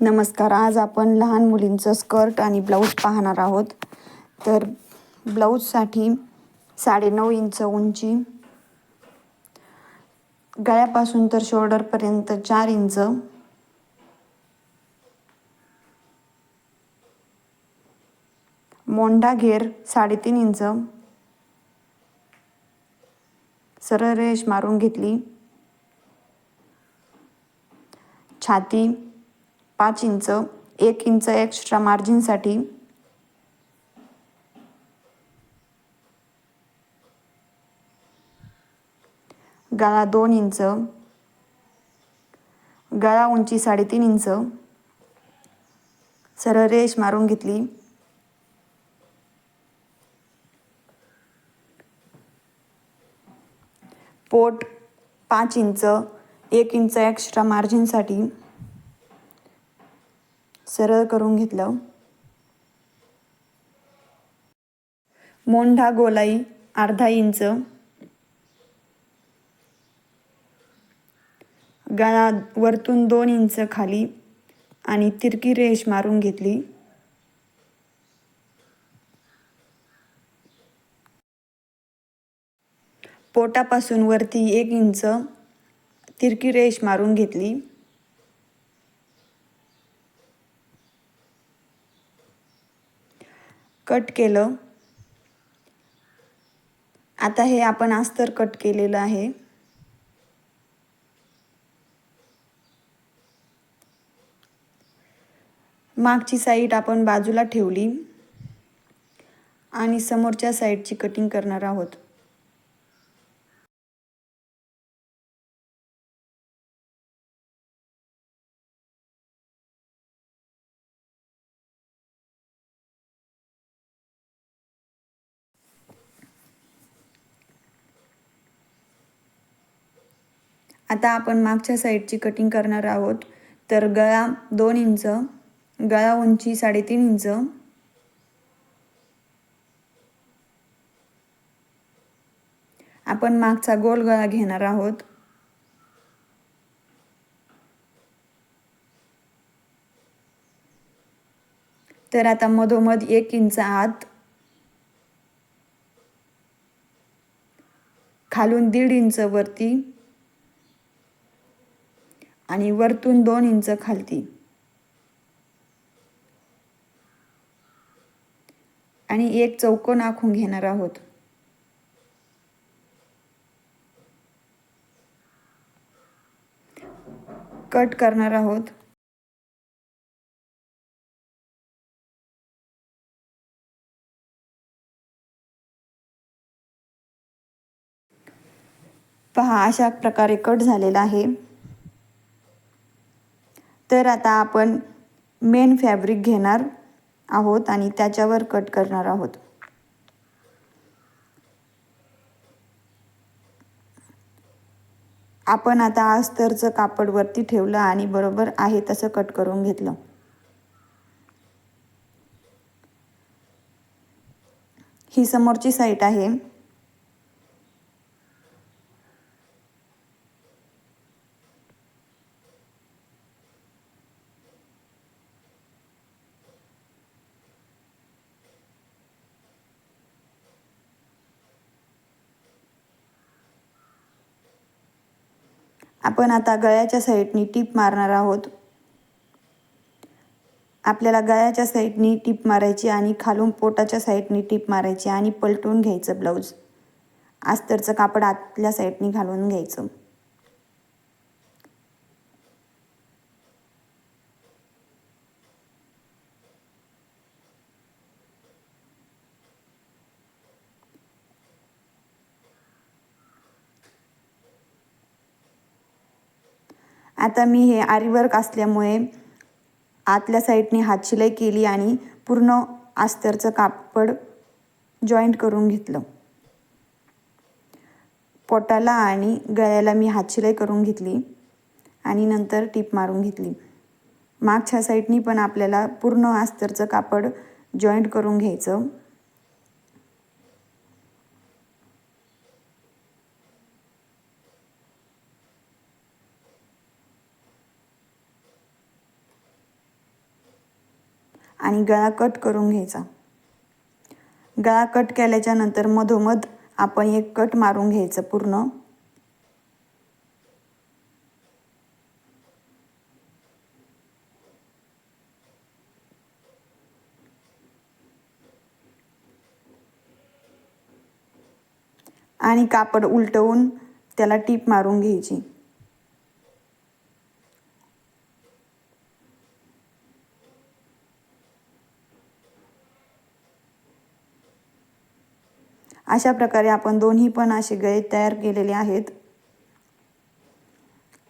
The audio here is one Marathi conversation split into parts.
नमस्कार आज आपण लहान मुलींचं स्कर्ट आणि ब्लाऊज पाहणार आहोत. तर ब्लाऊजसाठी साडेनऊ इंच उंची गळ्यापासून तर शोल्डरपर्यंत चार इंच मोंडा घेर साडेतीन इंच सरळ रेष मारून घेतली छाती पाच इंच एक इंच एक्स्ट्रा मार्जिनसाठी गळा दोन इंच. गळा उंची साडेतीन इंच. सरळ रेष मारून घेतली. पोट पाच इंच एक इंच एक्स्ट्रा मार्जिनसाठी सरळ करून घेतलं. मोंढा गोलाई अर्धा इंच. गळा वरतून दोन इंच खाली आणि तिरकी रेष मारून घेतली. पोटापासून वरती एक इंच तिरकी रेष मारून घेतली. कट केलं. आता हे आपण अस्तर कट केलेलं आहे. मागची साईड आपण बाजूला ठेवली. आणि समोरच्या साईडची कटिंग करणार आहोत. आता आपण मागच्या साईडची कटिंग करणार आहोत. तर गळा दोन इंच गळा उंची साडेतीन इंच. आपण मागचा गोल गळा घेणार आहोत. तर आता मधोमध एक इंच आत. खालून दीड इंच वरती. आणि वरतून दोन इंच खालती. आणि एक चौकोन आखून घेणार आहोत. कट करणार आहोत. पहा अशा प्रकारे कट झालेला आहे. तर आता आपण मेन फॅब्रिक घेणार आहोत आणि त्याच्यावर कट करणार आहोत. आपण आता अस्तरचं कापड वरती ठेवलं आणि बरोबर आहे तसं कट करून घेतलं. ही समोरची साईट आहे. आपण आता गळ्याच्या साईडनी टीप मारणार आहोत. आपल्याला गळ्याच्या साईडनी टीप मारायची आणि खालून पोटाच्या साईडनी टीप मारायची आणि पलटून घ्यायचं ब्लाऊज. अस्तरचं कापड आतल्या साईडनी घालून घ्यायचं. आता मी हे आरीवर्क असल्यामुळे आतल्या साईडने हातशिलाई केली आणि पूर्ण अस्तरचं कापड जॉईंट करून घेतलं. पोटाला आणि गळ्याला मी हातशिलाई करून घेतली आणि नंतर टीप मारून घेतली. मागच्या साईडनी पण आपल्याला पूर्ण अस्तरचं कापड जॉईंट करून घ्यायचं. आणि गळा कट करून घ्यायचा. गळा कट केल्याच्यानंतर मधोमध आपण एक कट मारून घ्यायचं पूर्ण. आणि कापड उलटवून त्याला टीप मारून घ्यायची. अशा प्रकारे आपण दोन्ही पण असे गळे तयार केलेले आहेत.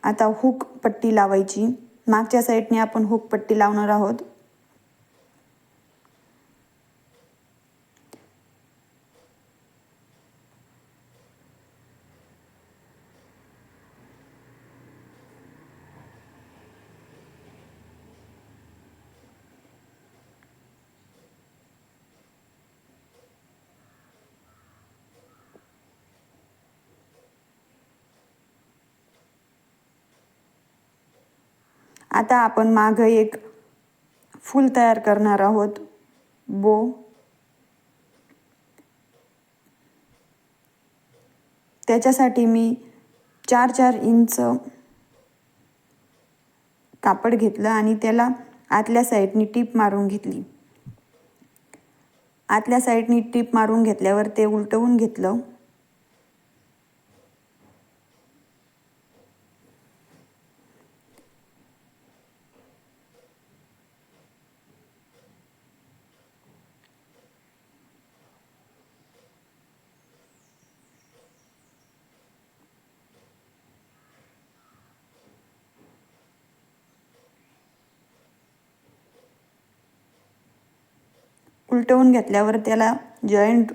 आता हुक पट्टी लावायची. मागच्या साईडने आपण हुक पट्टी लावणार आहोत. आता आपण मागं एक फूल तयार करणार आहोत. बो. त्याच्यासाठी मी चार चार इंच कापड घेतलं आणि त्याला आतल्या साईडनी टीप मारून घेतली. आतल्या साईडनी टीप मारून घेतल्यावर ते उलटवून घेतलं. उलटवून घेतल्यावर त्याला जॉईंट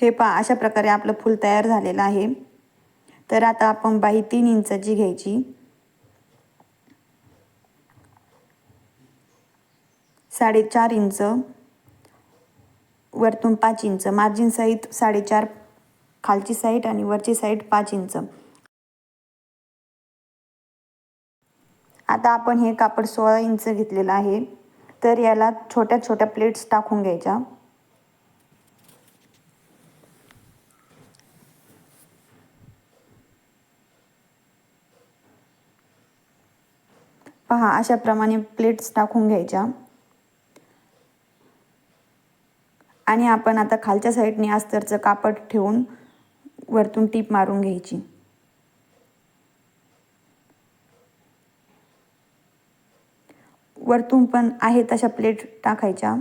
हे पहा अशा प्रकारे आपलं फूल तयार झालेलं आहे. तर आता आपण बाही तीन इंचाची घ्यायची. साडेचार इंच. वरतून पाच इंच. मार्जिन सहित साडेचार खालची साईड आणि वरची साईड पाच इंच. आता आपण हे कापड सोळा इंच घेतलेलं आहे. तर याला छोट्या छोट्या प्लेट्स टाकून घ्यायच्या. पहा अशाप्रमाणे प्लेट्स टाकून घ्यायच्या. आणि आपण आता खालच्या साईडने अस्तरचं कापड ठेवून वरतून टीप मारून घ्यायची. वरतून पण आहे तशा प्लेट टाकायच्या.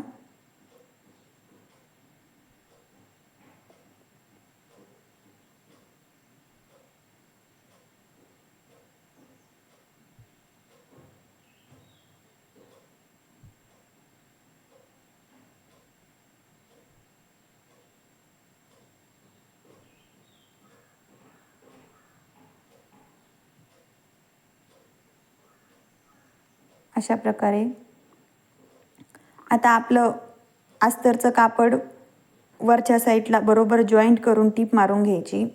अशा प्रकारे. आता आपलं अस्तरचं कापड वरच्या साईडला बरोबर जॉईंट करून टीप मारून घ्यायची.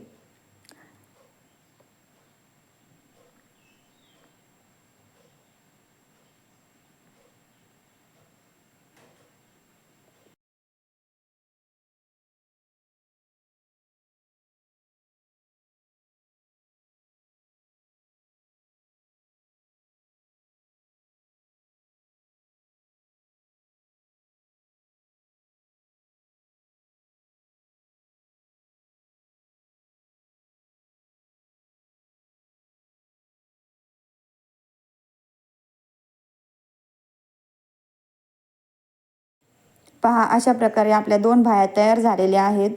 पहा अशा प्रकारे आपल्या दोन भाया तयार झालेल्या आहेत.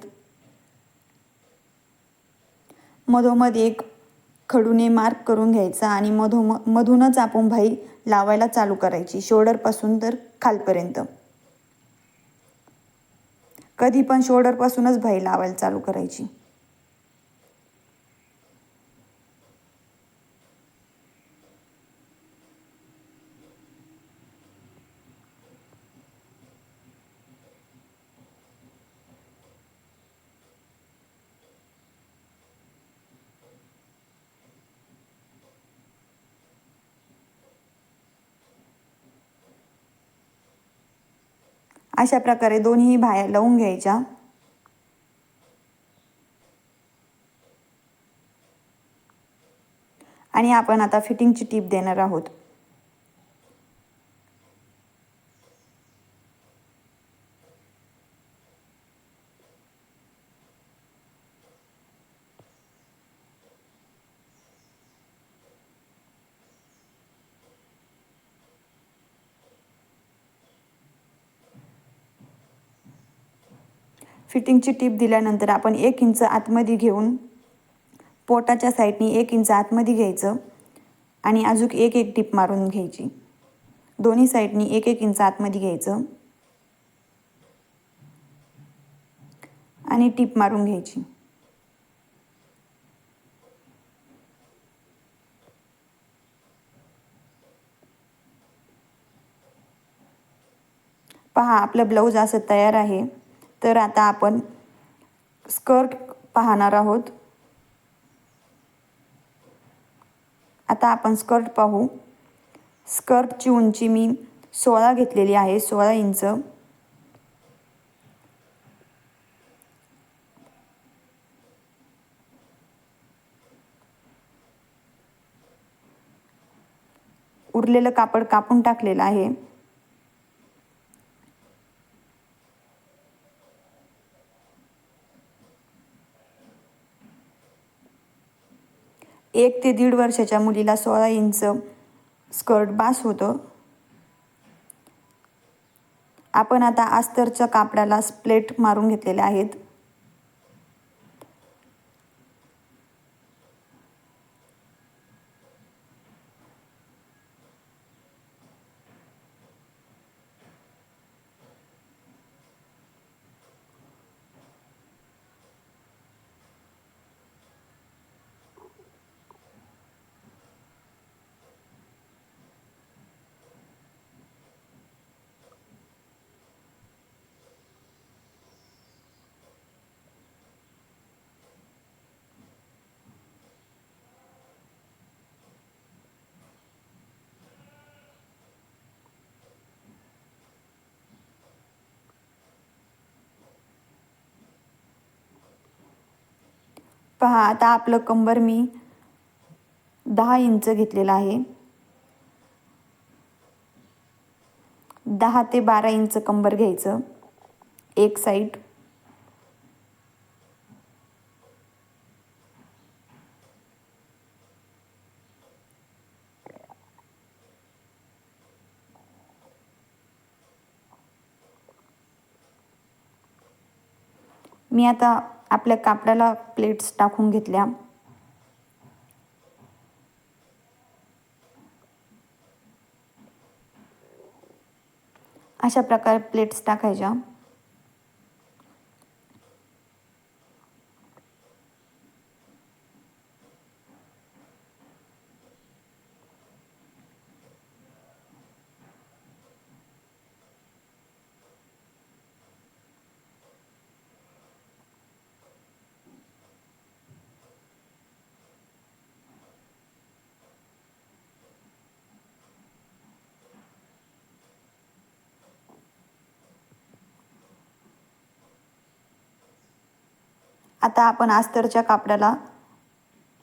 मधोमध एक खडूने मार्क करून घ्यायचा आणि मधोम मधूनच आपण भाई लावायला चालू करायची शोल्डरपासून तर खालपर्यंत. कधी पण शोल्डरपासूनच भाई लावायला चालू करायची. अशा प्रकारे दोन्ही बाया लावून घ्यायच्या. आणि आपण आता फिटिंगची टीप देणार आहोत. फिटिंगची टीप दिल्यानंतर आपण एक इंच आतमध्ये घेऊन पोटाच्या साईडनी एक इंच आतमध्ये घ्यायचं आणि अजून एक एक टीप मारून घ्यायची. दोन्ही साईडनी एक एक इंच आतमध्ये घ्यायचं. आणि टीप मारून घ्यायची. पहा आपलं ब्लाऊज असं तयार आहे. तर आता आपण स्कर्ट पाहणार आहोत. आता आपण स्कर्ट पाहू. स्कर्टची उंची मी सोळा घेतलेली आहे सोळा इंच. उरलेलं कापड कापून टाकलेलं आहे. एक ते दीड वर्षाच्या मुलीला सोळा इंच स्कर्ट बास होतं. आपण आता आस्तरच्या कापडाला स्प्लेट मारून घेतलेले आहेत. पहा आता आपलं कंबर मी दहा इंच घेतलेलं आहे. दहा ते बारा इंच कंबर घ्यायचं. एक साईड मी आता आपल्या कापडाला प्लेट्स टाकून घेतल्या. अशा प्रकारे प्लेट्स टाकायच्या. आता आपण अस्तरच्या कापडाला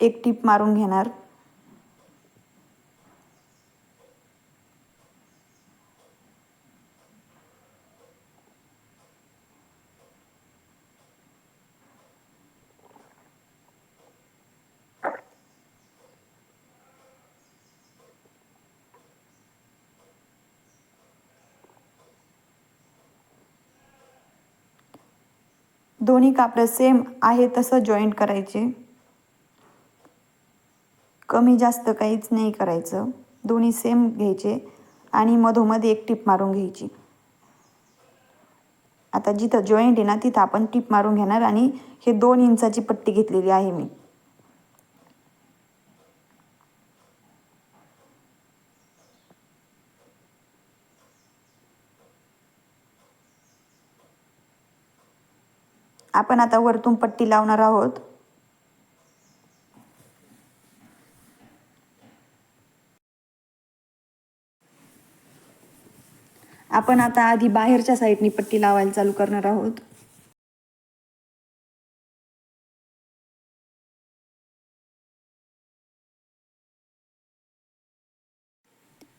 एक टीप मारून घेणार. दोन्ही कापडं सेम आहे तसं जॉईंट करायचे. कमी जास्त काहीच नाही करायचं. दोन्ही सेम घ्यायचे आणि मधोमध एक टिप मारून घ्यायची. आता जिथं जॉईंट आहे ना तिथं आपण टिप मारून घेणार आणि हे दोन इंचाची पट्टी घेतलेली आहे मी. आपण आता वरतून पट्टी लावणार आहोत. आपण आता आधी बाहेरच्या साईडनी पट्टी लावायला चालू करणार आहोत.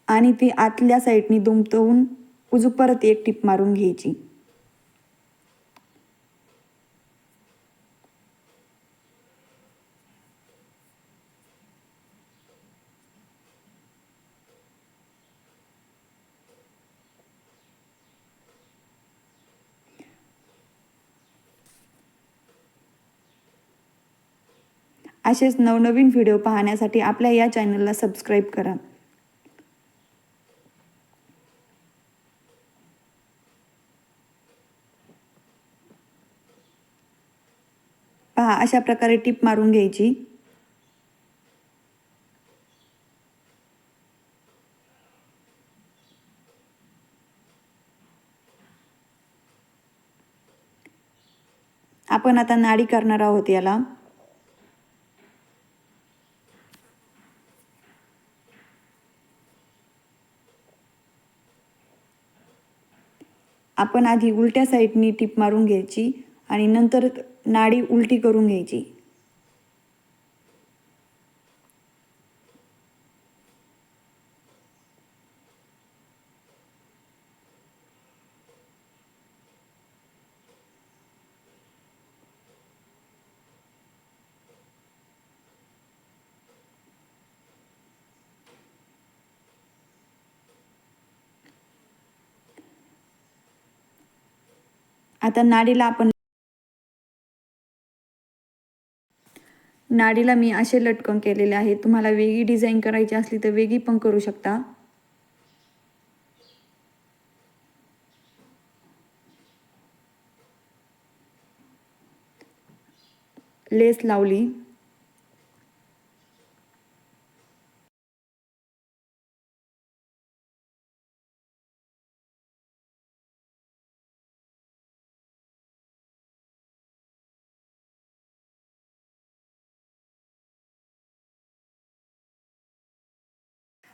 आणि ती आतल्या साईडनी दुमतवून उजूक परत एक टिप मारून घ्यायची. असेच नवनवीन व्हिडिओ पाहण्यासाठी आपल्या या चॅनलला सबस्क्राईब करा. पहा अशा प्रकारे टीप मारून घ्यायची. आपण आता नाडी करणार आहोत याला. आपण आधी उलट्या साईडनी टीप मारून घ्यायची आणि नंतर नाडी उलटी करून घ्यायची. आता नाडीला आपण नाडीला मी असे लटकन केलेले आहे तुम्हाला वेगळी डिझाईन करायची असली तर वेगळी पण करू शकता. लेस लावली.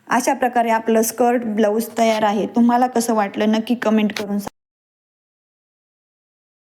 अशा प्रकारे आपलं स्कर्ट ब्लाऊज तयार आहे. तुम्हाला कसं वाटलं नक्की कमेंट करून सांगा.